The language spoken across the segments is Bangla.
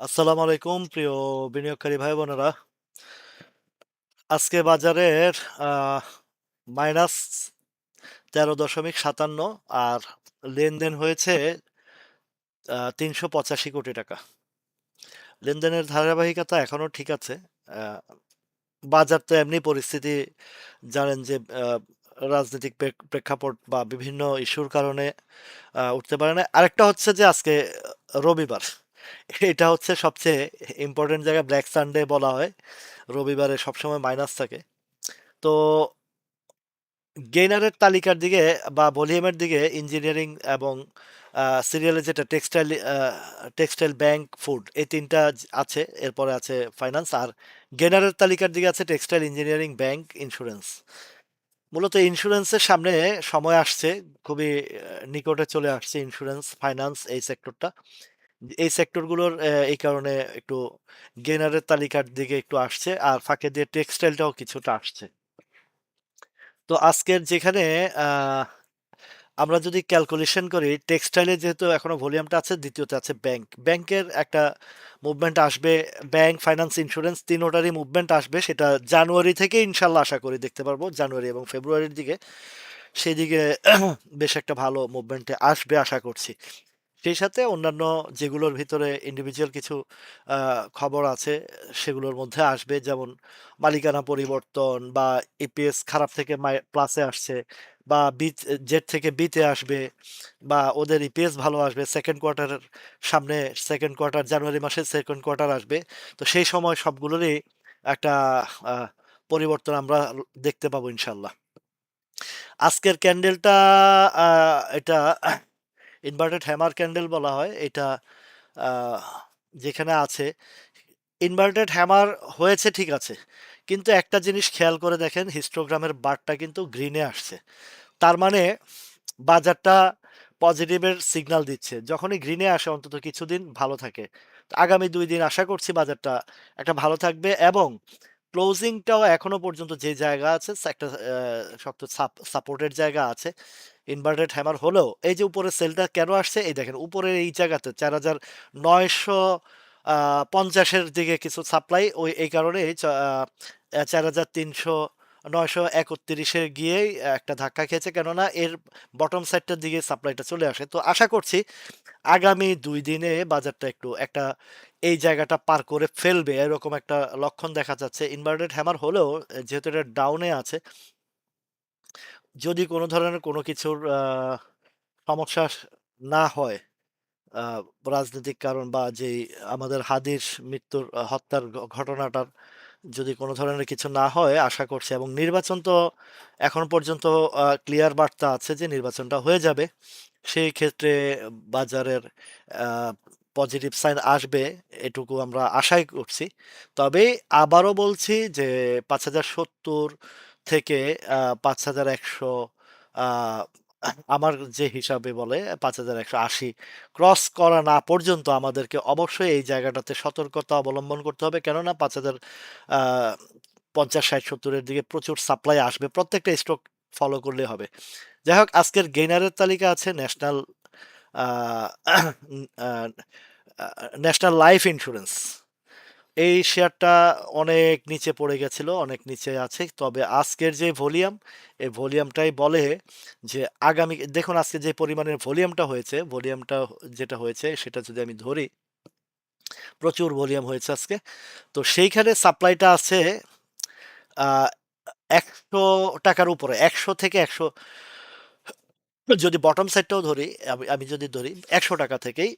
আসসালামু আলাইকুম, প্রিয় বিনিয়োগকারী ভাই বোনেরা। আজকে বাজারের মাইনাস তেরো দশমিক সাতান্ন আর লেনদেন হয়েছে তিনশো পঁচাশি কোটি টাকা। লেনদেনের ধারাবাহিকতা এখনও ঠিক আছে। বাজার তো এমনি পরিস্থিতি জানেন যে রাজনৈতিক প্রেক্ষাপট বা বিভিন্ন ইস্যুর কারণে উঠতে পারে না। আরেকটা হচ্ছে যে, আজকে রবিবার। এটা হচ্ছে সবচেয়ে ইম্পোর্টেন্ট জায়গা ব্ল্যাক সানডে বলা হয়। রবিবারে সবসময় মাইনাস থাকে। তো গেইনারের তালিকার দিকে বা ভলিউমের দিকে ইঞ্জিনিয়ারিং এবং সিরিয়ালে যেটা টেক্সটাইল টেক্সটাইল, ব্যাংক, ফুড এই তিনটা আছে। এরপরে আছে ফাইন্যান্স আর গেনারের তালিকার দিকে আছে টেক্সটাইল, ইঞ্জিনিয়ারিং, ব্যাংক, ইন্সুরেন্স। মূলত ইন্স্যুরেন্সের সামনে সময় আসছে। খুবই নিকটে চলে আসছে ইন্স্যুরেন্স ফাইন্যান্স এই সেক্টরটা। এই সেক্টরগুলোর এই কারণে একটু গেনারের তালিকার দিকে একটু আসছে। আর ফাঁকে দিয়ে টেক্সটাইলটাও কিছুটা আসছে। তো আজকের যেখানে আমরা যদি ক্যালকুলেশন করি টেক্সটাইলে যেহেতু এখনও ভলিউমটা আছে, দ্বিতীয়তে আছে ব্যাংক। ব্যাংকের একটা মুভমেন্ট আসবে। ব্যাংক, ফাইন্যান্স, ইন্সুরেন্স তিনোটারই মুভমেন্ট আসবে। সেটা জানুয়ারি থেকে ইনশাল্লাহ আশা করি দেখতে পারব। জানুয়ারি এবং ফেব্রুয়ারির দিকে। সেদিকে বেশ একটা ভালো মুভমেন্টে আসবে আশা করছি। সেই সাথে অন্যান্য যেগুলোর ভিতরে ইন্ডিভিজুয়াল কিছু খবর আছে, সেগুলোর মধ্যে আসবে। যেমন মালিকানা পরিবর্তন বা ইপিএস খারাপ থেকে প্লাসে আসছে বা বি জেড থেকে বিতে আসবে বা ওদের ইপিএস ভালো আসবে। সেকেন্ড কোয়ার্টারের সামনে সেকেন্ড কোয়ার্টার জানুয়ারি মাসে সেকেন্ড কোয়ার্টার আসবে। তো সেই সময় সবগুলোরই একটা পরিবর্তন আমরা দেখতে পাবো ইনশাল্লাহ আজকের ক্যান্ডেলটা এটা ইনভার্টেড হ্যামার ক্যান্ডেল বলা হয়। এটা যেখানে আছে ইনভার্টেড হ্যামার হয়েছে, ঠিক আছে। কিন্তু একটা জিনিস খেয়াল করে দেখেন হিস্টোগ্রামের বারটা কিন্তু গ্রিনে আসছে। তার মানে বাজারটা পজিটিভের সিগনাল দিচ্ছে। যখনই গ্রিনে আসে, অন্তত কিছুদিন ভালো থাকে। আগামী দুই দিন আশা করছি বাজারটা একটা ভালো থাকবে এবং ক্লোজিংটাও এখনও পর্যন্ত যে জায়গা আছে একটা শক্ত সাপ সাপোর্টের জায়গা আছে। ইনভার্টেড হ্যামার হলেও এই যে উপরে সেলটা কেন আসছে? এই দেখেন, উপরের এই জায়গাতে চার হাজার নয়শো পঞ্চাশের দিকে কিছু সাপ্লাই ওই, এই কারণে চার হাজার ৪৩০০ ৯৩১ এ গিয়েই একটা ধাক্কা খেয়েছে। কেননা এর বটম সাইডটার দিকে সাপ্লাইটা চলে আসে। তো আশা করছি আগামী দুই দিনে বাজারটা একটু একটা এই জায়গাটা পার করে ফেলবে এরকম একটা লক্ষণ দেখা যাচ্ছে। ইনভার্টেড হ্যামার হলেও যেহেতু এটা ডাউনে আছে যদি কোনো ধরনের কোনো কিছুর সমস্যা না হয়, রাজনৈতিক কারণ বা যেই আমাদের হাদির মৃত্যুর হত্যার ঘটনাটার যদি কোনো ধরনের কিছু না হয়, আশা করছি এবং নির্বাচন তো এখন পর্যন্ত ক্লিয়ার বার্তা আছে যে নির্বাচনটা হয়ে যাবে। সেই ক্ষেত্রে বাজারের পজিটিভ সাইন আসবে এটুকু আমরা আশাই করছি। তবে আবারও বলছি যে ৫০৭০ থেকে পাঁচ ৫১০০ আ আমার যে হিসাবে বলে ৫১৮০ ক্রস করা না পর্যন্ত আমাদেরকে অবশ্যই এই জায়গাটাতে সতর্কতা অবলম্বন করতে হবে। কেননা পাঁচ হাজার পঞ্চাশ, ষাট, সত্তরের দিকে প্রচুর সাপ্লাই আসবে। প্রত্যেকটা স্টক ফলো করলে হবে। যাই হোক, আজকের গেইনারের তালিকা আছে ন্যাশনাল ন্যাশনাল লাইফ ইন্সুরেন্স। এই শেয়ারটা অনেক নিচে পড়ে গেছিল, অনেক নিচে আছে। তবে আজকের যে ভলিউম, এই ভলিউমটাই বলে যে আগামী দেখুন আজকে যে পরিমাণের ভলিউমটা হয়েছে, ভলিউমটা যেটা হয়েছে সেটা যদি আমি ধরি প্রচুর ভলিউম হয়েছে আজকে। তো সেইখানে সাপ্লাইটা আছে একশো টাকার উপরে। ১০০ থেকে ১০০ যদি বটম সাইডটাও ধরি, আমি যদি ধরি ৳১০০ থেকেই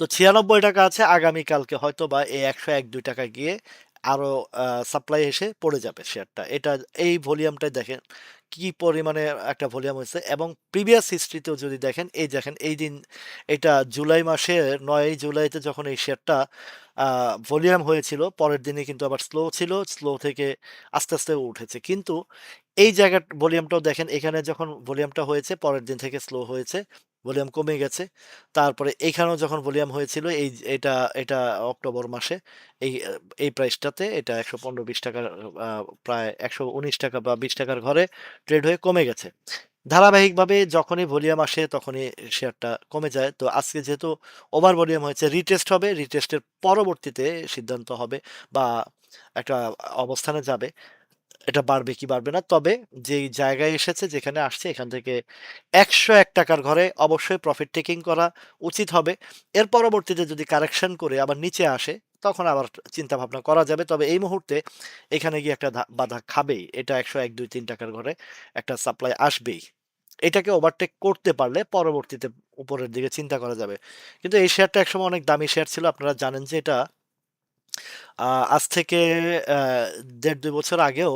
তো ৳৯৬ আছে আগামীকালকে হয়তো বা এই ৳১০০, ৳১-৳২ গিয়ে আরও সাপ্লাই এসে পড়ে যাবে শেয়ারটা। এটা এই ভলিউমটাই দেখেন কি পরিমাণে একটা ভলিউম হয়েছে এবং প্রিভিয়াস হিস্ট্রিতেও যদি দেখেন, এই দেখেন এই দিন এটা জুলাই মাসে নয়ই জুলাইতে যখন এই শেয়ারটা ভলিউম হয়েছিল, পরের দিনে কিন্তু আবার স্লো ছিল। স্লো থেকে আস্তে, আস্তে উঠেছে। কিন্তু এই জায়গার ভলিউমটাও দেখেন এখানে যখন ভলিউমটা হয়েছে পরের দিন থেকে স্লো হয়েছে। ভলিউম কমে গেছে। তারপরে এইখানেও যখন ভলিউম হয়েছিল, এই এটা এটা অক্টোবর মাসে এই এই প্রাইসটাতে এটা একশো পনেরো বিশ টাকার প্রায় ৳১১৯ বা বিশ টাকার ঘরে ট্রেড হয়ে কমে গেছে। ধারাবাহিকভাবে যখনই ভলিউম আসে তখনই শেয়ারটা কমে যায়। তো আজকে যেহেতু ওভার ভলিউম হয়েছে, রিটেস্ট হবে। রিটেস্টের পরবর্তীতে সিদ্ধান্ত হবে বা একটা অবস্থানে যাবে। এটা বাড়বে কি বাড়বে না। তবে যেই জায়গায় এসেছে, যেখানে আসছে, এখান থেকে একশো এক টাকার ঘরে অবশ্যই প্রফিট টেকিং করা উচিত হবে। এর পরবর্তীতে যদি কারেকশন করে আবার নিচে আসে, তখন আবার চিন্তাভাবনা করা যাবে। তবে এই মুহূর্তে এখানে গিয়ে একটা বাধা খাবেই। এটা একশো এক দুই তিন টাকার ঘরে একটা সাপ্লাই আসবেই। এটাকে ওভারটেক করতে পারলে পরবর্তীতে উপরের দিকে চিন্তা করা যাবে। কিন্তু এই শেয়ারটা একসময় অনেক দামি শেয়ার ছিল। আপনারা জানেন যে এটা আজ থেকে দেড় ১.৫-২ বছর আগেও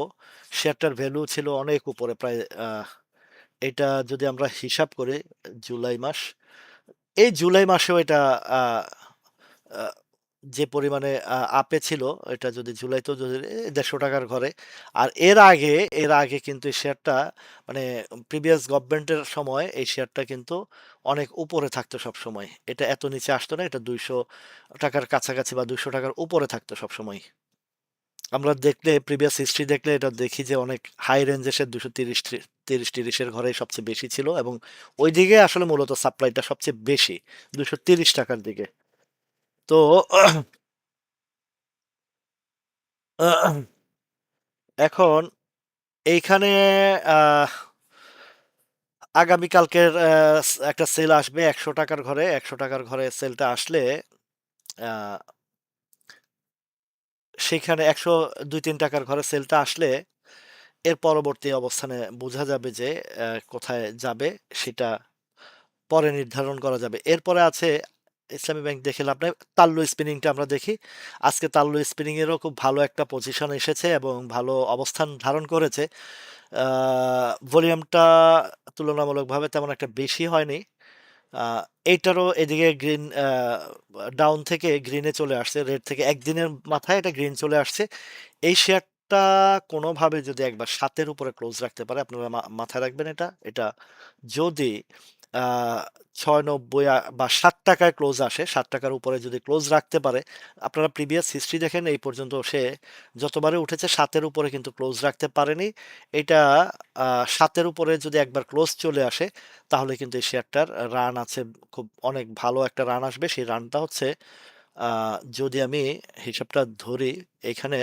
শেয়ারটার ভ্যালু ছিল অনেক উপরে। প্রায় এটা যদি আমরা হিসাব করি জুলাই মাস, এই জুলাই মাসেও এটা যে পরিমাণে আপে ছিল এটা যদি জুলাইতেও যদি এ ৳১৫০ র ঘরে। আর এর আগে, এর আগে কিন্তু এই শেয়ারটা মানে প্রিভিয়াস গভর্নমেন্টের সময় এই শেয়ারটা কিন্তু অনেক উপরে থাকতো সবসময়। এটা এত নিচে আসতো না। এটা ৳২০০ র কাছাকাছি বা ৳২০০ র উপরে থাকতো সবসময়। আমরা দেখলে প্রিভিয়াস হিস্ট্রি দেখলে এটা দেখি যে অনেক হাই রেঞ্জ এসে ২৩০ ত্রি ৩০-৩০ এর ঘরেই সবচেয়ে বেশি ছিল এবং ওইদিকে আসলে মূলত সাপ্লাইটা সবচেয়ে বেশি। ৳২৩০ র দিকে। তো এখন এইখানে, আহ, আগামীকালকের একটা সেল আসবে একশো টাকার ঘরে। একশো টাকার ঘরে সেলটা আসলে সেখানে একশো দুই তিন টাকার ঘরে সেলটা আসলে এর পরবর্তী অবস্থানে বোঝা যাবে যে কোথায় যাবে সেটা পরে নির্ধারণ করা যাবে। এরপরে আছে ইসলামী ব্যাংক দেখে লাভ নাই। তাল্লু স্পিনিংটা আমরা দেখি। আজকে তাল্লু স্পিনিংয়েরও খুব ভালো একটা পজিশন এসেছে এবং ভালো অবস্থান ধারণ করেছে। ভলিউমটা তুলনামূলকভাবে তেমন একটা বেশি হয়নি। এইটারও এদিকে গ্রিন ডাউন থেকে গ্রিনে চলে আসছে। রেড থেকে একদিনের মাথায় এটা গ্রিন চলে আসছে। এই শেয়ারটা কোনোভাবে যদি একবার সাতের উপরে ক্লোজ রাখতে পারে, আপনারা মাথায় রাখবেন এটা। এটা যদি ৬.৯০ আ বা সাত টাকায় ক্লোজ আসে, সাত টাকার উপরে যদি ক্লোজ রাখতে পারে, আপনারা প্রিভিয়াস হিস্ট্রি দেখেন এই পর্যন্ত সে যতবারে উঠেছে সাতের উপরে কিন্তু ক্লোজ রাখতে পারেনি। এটা সাতের উপরে যদি একবার ক্লোজ চলে আসে তাহলে কিন্তু এই শেয়ারটার রান আছে খুব অনেক ভালো একটা রান আসবে। সেই রানটা হচ্ছে যদি আমি হিসাবটা ধরি এখানে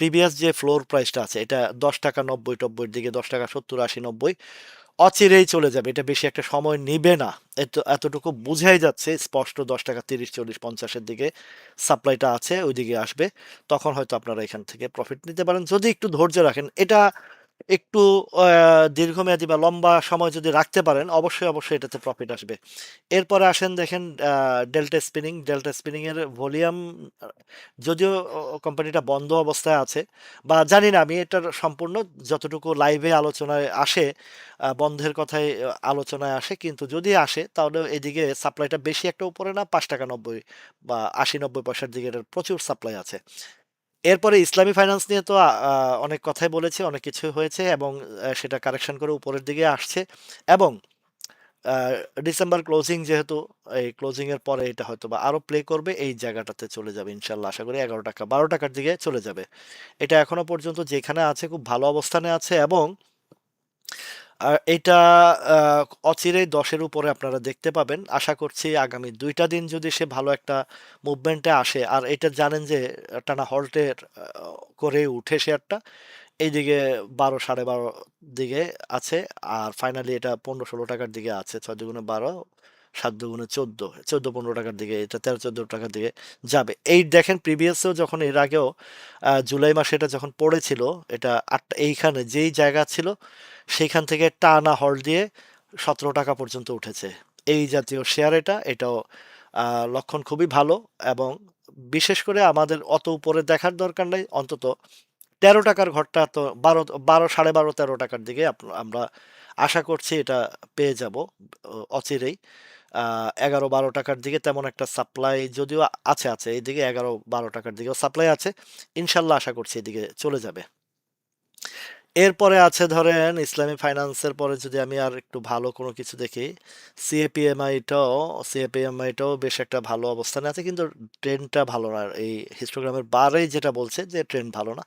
প্রিভিয়াস যে ফ্লোর প্রাইসটা আছে এটা ৳১০.৯০-৯০ র দিকে ৳১০.৭০, ৮০, ৯০ অচিরেই চলে যাবে। এটা বেশি একটা সময় নেবে না। এত, এতটুকু বুঝাই যাচ্ছে, স্পষ্ট দশ টাকা তিরিশ, চল্লিশ, পঞ্চাশের দিকে সাপ্লাইটা আছে, ওইদিকে আসবে। তখন হয়তো আপনারা এখান থেকে প্রফিট নিতে পারেন। যদি একটু ধৈর্য রাখেন। এটা একটু দীর্ঘমেয়াদী বা লম্বা সময় যদি রাখতে পারেন অবশ্যই, অবশ্যই এটাতে প্রফিট আসবে। এরপরে আসেন দেখেন ডেল্টা স্পিনিং। ডেল্টা স্পিনিং এর ভলিউম যদিও কোম্পানিটা বন্ধ অবস্থায় আছে বা জানি না আমি এটার সম্পূর্ণ যতটুকু লাইভে আলোচনায় আসে বন্ধের কথাই আ আলোচনায় আসে। কিন্তু যদি আসে তাহলে এদিকে সাপ্লাইটা বেশি একটা উপরে না ৳৫.৯০ বা ৮০-৯০ পয়সার দিকে এটার প্রচুর সাপ্লাই আছে। এরপরে ইসলামী ফাইন্যান্স নিয়ে তো অনেক কথাই বলেছি, অনেক কিছুই হয়েছে এবং সেটা কারেকশন করে উপরের দিকে আসছে এবং ডিসেম্বর ক্লোজিং যেহেতু এই ক্লোজিংয়ের পরে এটা হয়তো বা আরও প্লে করবে এই জায়গাটাতে চলে যাবে ইনশাল্লাহ আশা করি এগারো টাকা বারো টাকার দিকে চলে যাবে। এটা এখনও পর্যন্ত যেখানে আছে খুব ভালো অবস্থানে আছে এবং আ এটা অচিরে অচিরেই দশের উপরে আপনারা দেখতে পাবেন। আশা করছি আগামী দুইটা দিন যদি সে ভালো একটা মুভমেন্টে আসে আর এটা জানেন যে টানা হল্টের করে উঠে শেয়ারটা। এইদিকে ১২ ১২.৫ দিকে আছে। আর ফাইনালি এটা পনেরো ষোলো টাকার দিকে আছে। ছয় দুগুণে ১২, ৭ দুগুণে ১৪, ১৪-১৫ র দিকে এটা তেরো চোদ্দ টাকার দিকে যাবে। এই দেখেন প্রিভিয়াসেও যখন এর আগেও জুলাই মাসে এটা যখন পড়েছিল এটা আট এইখানে যেই জায়গা ছিল সেইখান থেকে টানা হল দিয়ে ৳১৭ পর্যন্ত উঠেছে। এই জাতীয় শেয়ার এটা। এটাও লক্ষণ খুবই ভালো এবং বিশেষ করে আমাদের অত উপরে দেখার দরকার নাই। অন্তত তেরো টাকার ঘরটা তো বারো বারো সাড়ে বারো তেরো টাকার দিকে আমরা আশা করছি এটা পেয়ে যাব অচিরেই। আ ৳১১-১২ র দিকে তেমন একটা সাপ্লাই যদিও আছে, আছে। এদিকে ৳১১-১২ র দিকেও সাপ্লাই আছে। ইনশাল্লাহ আশা করছি এদিকে চলে যাবে। এরপরে আছে ধরেন ইসলামী ফাইন্যান্সের পরে যদি আমি আর একটু ভালো কোনো কিছু দেখি, সিএপিএমআইটাও সিএপিএমআইটাও বেশ একটা ভালো অবস্থানে আছে কিন্তু ট্রেন্ডটা ভালো না। এই হিস্টোগ্রামের বারেই যেটা বলছে যে ট্রেন্ড ভালো না।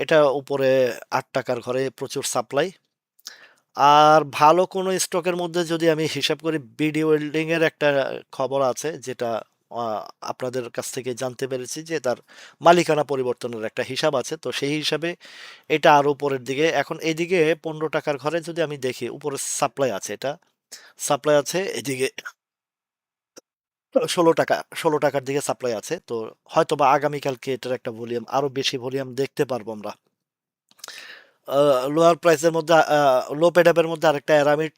এটা উপরে আট টাকার ঘরে প্রচুর সাপ্লাই। আর ভালো কোনো স্টকের মধ্যে যদি আমি হিসাব করি বিডি ওয়েল্ডিং এর একটা খবর আছে, যেটা আপনাদের কাছ থেকে জানতে পেরেছি যে তার মালিকানা পরিবর্তনের একটা হিসাব আছে। তো সেই হিসাবে এটা আরও উপরের দিকে, এখন এদিকে পনেরো টাকার ঘরে যদি আমি দেখি, উপরে সাপ্লাই আছে এটা সাপ্লাই আছে, এদিকে ষোলো টাকা, ষোলো টাকার দিকে সাপ্লাই আছে। তো হয়তো বা আগামীকালকে এটার একটা ভলিউম আরও বেশি ভলিউম দেখতে পারব আমরা। লোয়ার প্রাইসের মধ্যে লো পেডাপের মধ্যে আরেকটা অ্যারামিড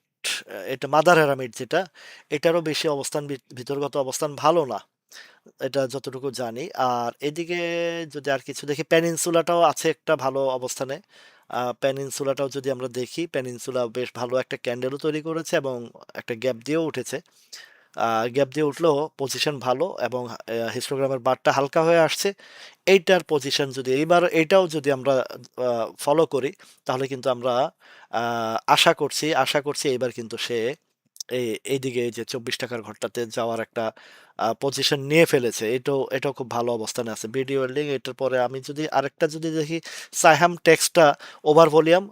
এটা মাদার অ্যারামিড যেটা, এটারও বেশি অবস্থান ভিতরগত অবস্থান ভালো না, এটা যতটুকু জানি। আর এদিকে যদি আর কিছু দেখি প্যানিনসুলাটাও আছে একটা ভালো অবস্থানে। প্যানিনসুলাটাও যদি আমরা দেখি প্যানিনসুলা বেশ ভালো একটা ক্যান্ডেলও তৈরি করেছে এবং একটা গ্যাপ দিয়েও উঠেছে। গ্যাপ দিয়ে উঠলেও পজিশন ভালো এবং হিস্টোগ্রামের বারটা হালকা হয়ে আসছে। এইটার পজিশন যদি, এইবার এইটাও যদি আমরা ফলো করি, তাহলে কিন্তু আমরা আশা করছি আশা করছি এইবার কিন্তু সে এই, এইদিকে এই যে চব্বিশ টাকার ঘরটাতে যাওয়ার একটা পজিশন নিয়ে ফেলেছে। এটাও এটাও খুব ভালো অবস্থানে আছে। বিডি ওয়েল্ডিং এটার পরে আমি যদি আরেকটা যদি দেখি সাহাম টেক্সটা over volume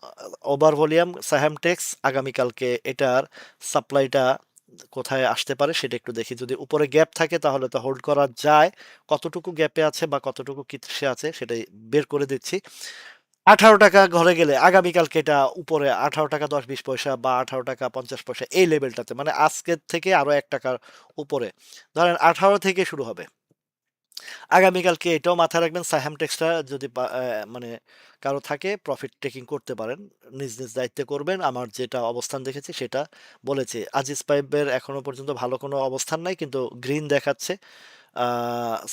over volume Saham Tex আগামীকালকে এটার সাপ্লাইটা কোথায় আসতে পারে সেটা একটু দেখি। যদি উপরে গ্যাপ থাকে তাহলে তো হোল্ড করা যায়। কতটুকু গ্যাপে আছে বা কতটুকু কিসে আছে সেটাই বের করে দিচ্ছি। আঠারো টাকা ঘরে গেলে আগামীকালকে এটা উপরে আঠারো টাকা দশ বিশ পয়সা বা আঠারো টাকা পঞ্চাশ পয়সা এই লেভেলটাতে মানে আজকের থেকে আরও এক টাকার উপরে। ধরেন আঠারো থেকে শুরু হবে। আগামীকালকে এটাও মাথায় রাখবেন সাহেম টেক্সটা যদি মানে কারও থাকে প্রফিট টেকিং করতে পারেন। নিজ নিজ দায়িত্বে করবেন। আমার যেটা অবস্থান দেখেছি সেটা বলেছে। আজিজ পাইপের এখনও পর্যন্ত ভালো কোনো অবস্থান নাই, কিন্তু গ্রিন দেখাচ্ছে।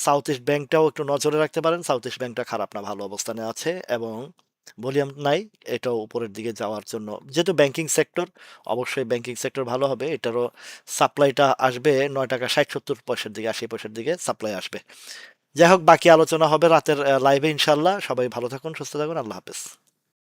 সাউথ ইস্ট ব্যাংকটাও একটু নজরে রাখতে পারেন। সাউথ ইস্ট ব্যাংকটা খারাপ না, ভালো অবস্থানে আছে এবং ভলিউম নাই এটাও উপরের দিকে যাওয়ার জন্য। যেহেতু ব্যাংকিং সেক্টর অবশ্যই ব্যাংকিং সেক্টর ভালো হবে, এটারও সাপ্লাইটা আসবে নয় টাকা ষাট সত্তর পয়সার দিকে, আশি পয়সার দিকে সাপ্লাই আসবে। যাই হোক, বাকি আলোচনা হবে রাতের লাইভে ইনশাল্লাহ সবাই ভালো থাকুন, সুস্থ থাকুন, আল্লাহ হাফেজ।